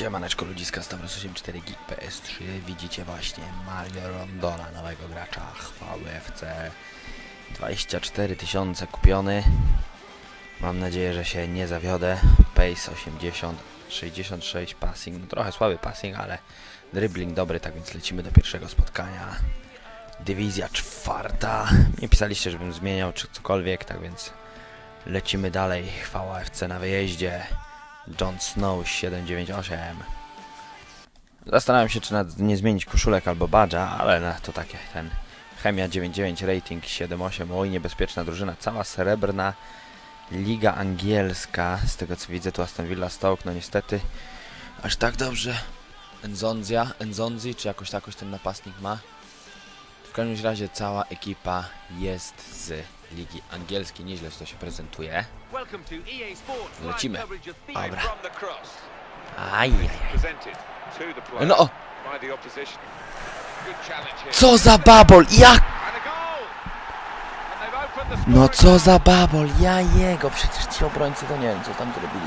Siemaneczko ludziska, Stavros 84 Geek PS3 Widzicie właśnie Mario Rondona, nowego gracza chwały FC 24 tysiące kupiony. Mam nadzieję, że się nie zawiodę. Pace 80, 66 passing, no trochę słaby passing, ale dribbling dobry, tak więc lecimy do pierwszego spotkania. Dywizja czwarta. Nie pisaliście, żebym zmieniał czy cokolwiek, tak więc lecimy dalej. Chwała FC na wyjeździe Jon Snow 798. Zastanawiam się, czy nawet nie zmienić koszulek albo badża, ale no, to takie, ten Chemia 99 rating 78, oj niebezpieczna drużyna, cała srebrna Liga Angielska, z tego co widzę tu Aston Villa Stoke, no niestety aż tak dobrze. Enzonzia, Enzonzi, czy jakoś takoś ten napastnik ma. W każdym razie cała ekipa jest z Ligi Angielskiej, nieźle to się prezentuje Lecimy. Dobra. Dobra. Aj, No. no Co? za babol, jak No co za babol, ja jego, przecież ci obrońcy to nie wiem co tam robili.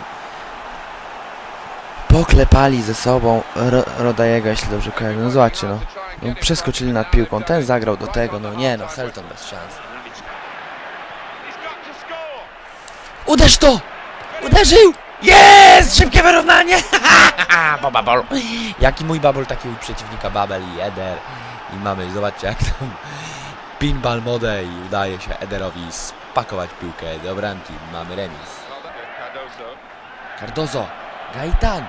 Poklepali ze sobą Ro Rodajego, jeśli dobrze kojarzę, no zobaczcie no. no. Przeskoczyli nad piłką, ten zagrał do tego, no nie no, Helton bez szans. Uderz to! Uderzył! Jest! Szybkie wyrównanie! Bo babol. Jaki mój babol, taki u przeciwnika Babel i Eder. I mamy, zobaczcie jak tam pinball mode i udaje się Ederowi spakować piłkę do bramki. Mamy remis. Cardozo, Gaitan,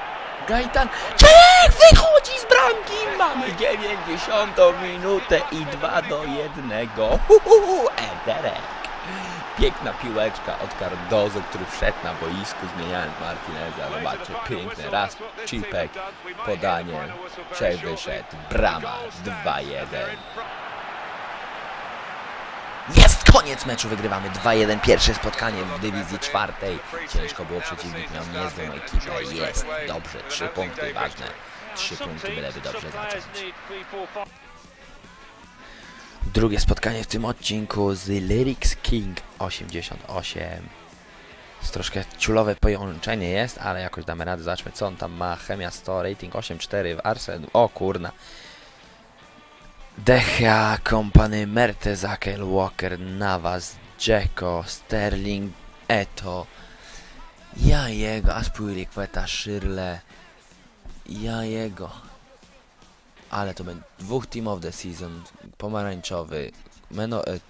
Gaitan, Czech wychodzi z bramki! Mamy 90 minutę i 2 do 1. Uhuhu, Ederek. Piękna piłeczka od Cardozo, który wszedł na boisku, zmieniając Martineza. Zobaczcie, piękny raz, chipek, podanie, Czech wyszedł, brama, 2-1. Jest koniec meczu, wygrywamy 2-1, pierwsze spotkanie w dywizji czwartej. Ciężko było, przeciwnik miał niezłą ekipę, jest dobrze, trzy punkty ważne. Trzy punkty, byleby dobrze zacząć. Drugie spotkanie w tym odcinku z Lyrics King 88. Jest troszkę ciulowe połączenie jest, ale jakoś damy radę. Zobaczmy co on tam ma. Chemia 100, rating 8.4 w Arsenal. O kurna. Dechia, Company, Mertesakel, Walker, Navas, Dzeko, Sterling, Eto, ja jego, Aspilicueta, Szyrle, ja jego. Ale to będzie dwóch team of the season, pomarańczowy, meno, e,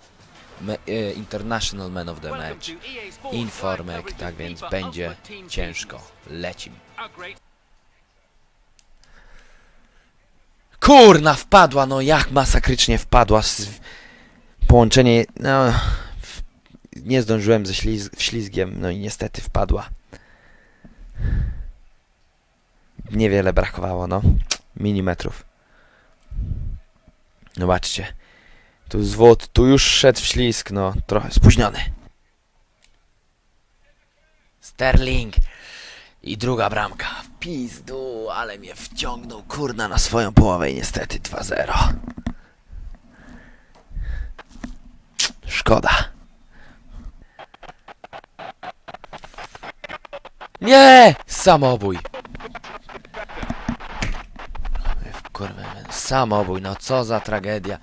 me, e, international man of the match, informek, tak więc będzie ciężko. Lecim. Kurna, wpadła, no jak masakrycznie wpadła. z- Połączenie, no... w- Nie zdążyłem ze śliz ślizgiem, no i niestety wpadła. Niewiele brakowało, no. Milimetrów. Zobaczcie. Tu zwód, tu już szedł w ślizg, no. Trochę spóźniony. Sterling. I druga bramka. W Pizdu, ale mnie wciągnął kurna na swoją połowę i niestety 2-0. Szkoda. Nie! Samobój. Kurwa, samobój, no co za tragedia.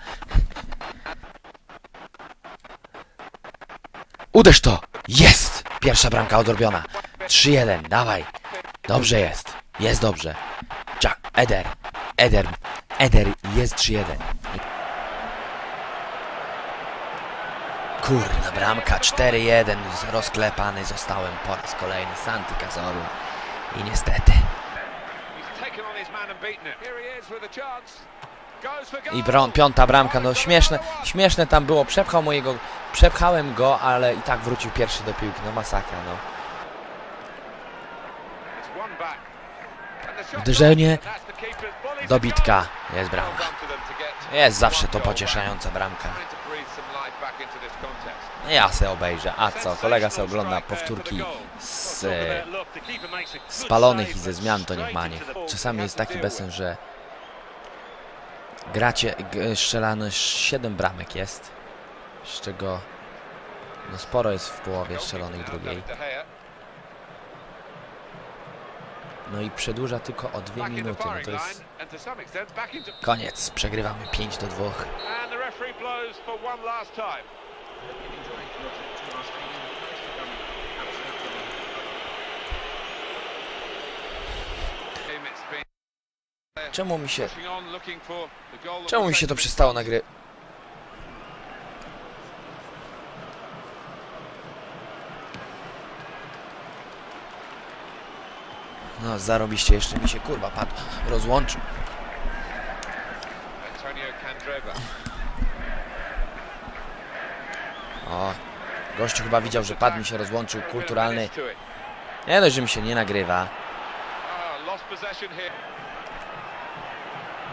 Uderz to! Jest! Pierwsza bramka odrobiona. 3-1, dawaj. Dobrze jest. Jest dobrze. Jack, Eder. Eder. Eder jest 3-1. Kurna bramka 4-1. Rozklepany zostałem po raz kolejny. Santi Cazorla. I niestety. I bron, piąta bramka, no śmieszne, śmieszne tam było, przepchał mojego, przepchałem go, ale i tak wrócił pierwszy do piłki, no masakra, no. Uderzenie, Dobitka, jest bramka. Jest zawsze to pocieszająca bramka. Ja se obejrzę, a co, kolega se ogląda powtórki z spalonych i ze zmian, to niech ma, niech. Czasami jest taki besen, że gracie, strzelano 7 bramek jest, z czego no sporo jest w połowie strzelonych drugiej. No i przedłuża tylko o dwie minuty. No to jest koniec. Przegrywamy 5 do 2. and the referee blows for one last time. Game it's been Czemu mi się... Czemu mi się to przestało nagry... No, zarobiście jeszcze mi się kurwa padł. Rozłączył. O, gościu chyba widział, że pad mi się rozłączył. Kulturalny. Nie dość, że mi się nie nagrywa. Ah.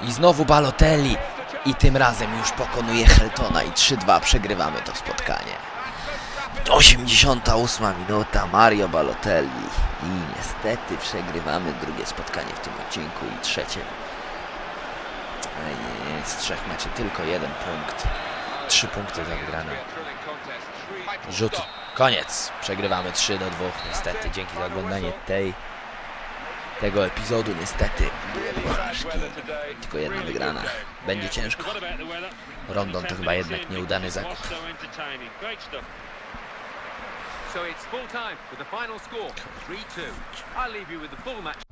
I znowu Balotelli. I tym razem już pokonuje Heltona i 3-2 przegrywamy to spotkanie. 88 minuta, Mario Balotelli. I niestety przegrywamy drugie spotkanie w tym odcinku i trzecie. Z trzech meczy tylko jeden punkt. Trzy punkty za wygrane. Rzut. Koniec. Przegrywamy 3 do 2 niestety. Dzięki za oglądanie tej tego epizodu niestety były porażki. Tylko jedna wygrana. Będzie ciężko. Rondon to chyba jednak nieudany zakup. So it's full time with the final score 3 2. I'll leave you with the full match.